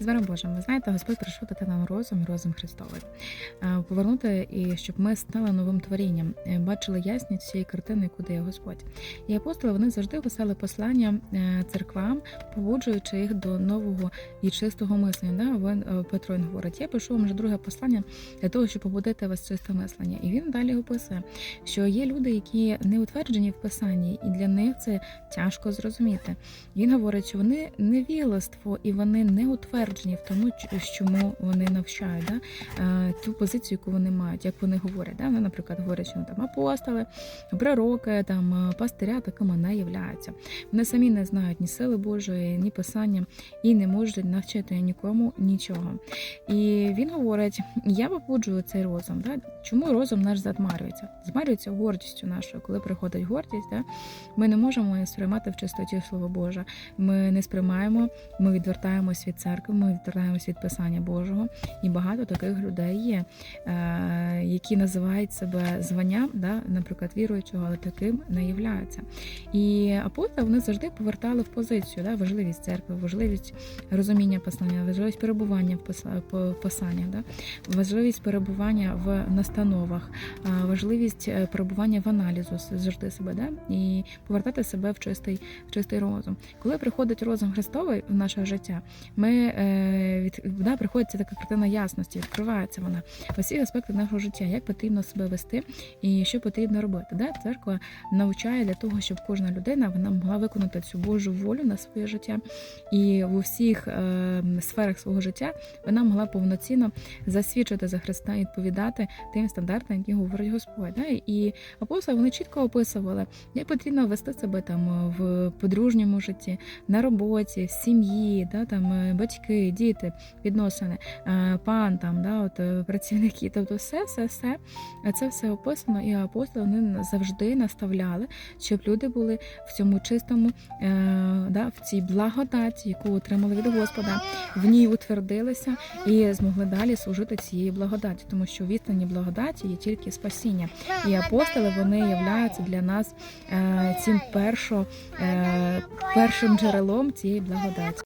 З миром Божим, ви знаєте, Господь прийшов дати нам розум розум Христовий, Е, повернути і щоб ми стали новим творінням, е, бачили ясність цієї картини, яку дає Господь. І апостоли вони завжди писали послання е, церквам, побуджуючи їх до нового і чистого мислення. Да? Петро він говорить: я пишу вам вже друге послання для того, щоб побудити вас чисте мислення. І він далі описує, що є люди, які не утверджені в писанні, і для них це тяжко зрозуміти. Він говорить, що вони невігластво і вони не утверджені в тому, чому вони навчають, да? е, ту позицію, яку вони мають, як вони говорять. Да? Вони, наприклад, говорять, що там апостоли, пророки, там е, пастиря такими не являються. Вони самі не знають ні сили Божої, ні писання і не можуть навчити нікому нічого. І він говорить: я побуджую цей розум. Да? Чому розум наш затмарюється? Змарюється гордістю нашою, коли приходить гордість, да? ми не можемо сприймати в чистоті Слово Боже. Ми не сприймаємо, ми відвертаємось від церкви, ми відвертаємось від Писання Божого. І багато таких людей є, е, які називають себе званням, да, наприклад, віруючого, але таким не являються. І апостоли вони завжди повертали в позицію да, важливість церкви, важливість розуміння Писання, важливість перебування в писа- Писаннях, да, важливість перебування в настановах, е, важливість е, перебування в аналізу завжди себе, да, і повертати себе в чистий, в чистий розум. Коли приходить розум Христовий в наше життя, ми від да, приходить ця така картина ясності, відкривається вона в усіх аспектах нашого життя, як потрібно себе вести і що потрібно робити. Да? Церква навчає для того, щоб кожна людина вона могла виконати цю Божу волю на своє життя, і в усіх е, сферах свого життя вона могла повноцінно засвідчити за Христа і відповідати тим стандартам, які говорить Господь. Да? І апостоли вони чітко описували, як потрібно вести себе там в подружньому житті, на роботі, в сім'ї, да, там е, батьки, діти, відносини, е, пан там, да, от е, працівники. Тобто, все, все, все е, це все описано, і апостоли вони завжди наставляли, щоб люди були в цьому чистому, да, в цій благодаті, яку отримали від Господа, в ній утвердилися і змогли далі служити цієї благодаті, тому що в відстані благодаті є тільки спасіння. І апостоли вони являються для нас цим першо, е, першим джерелом цієї благодаті.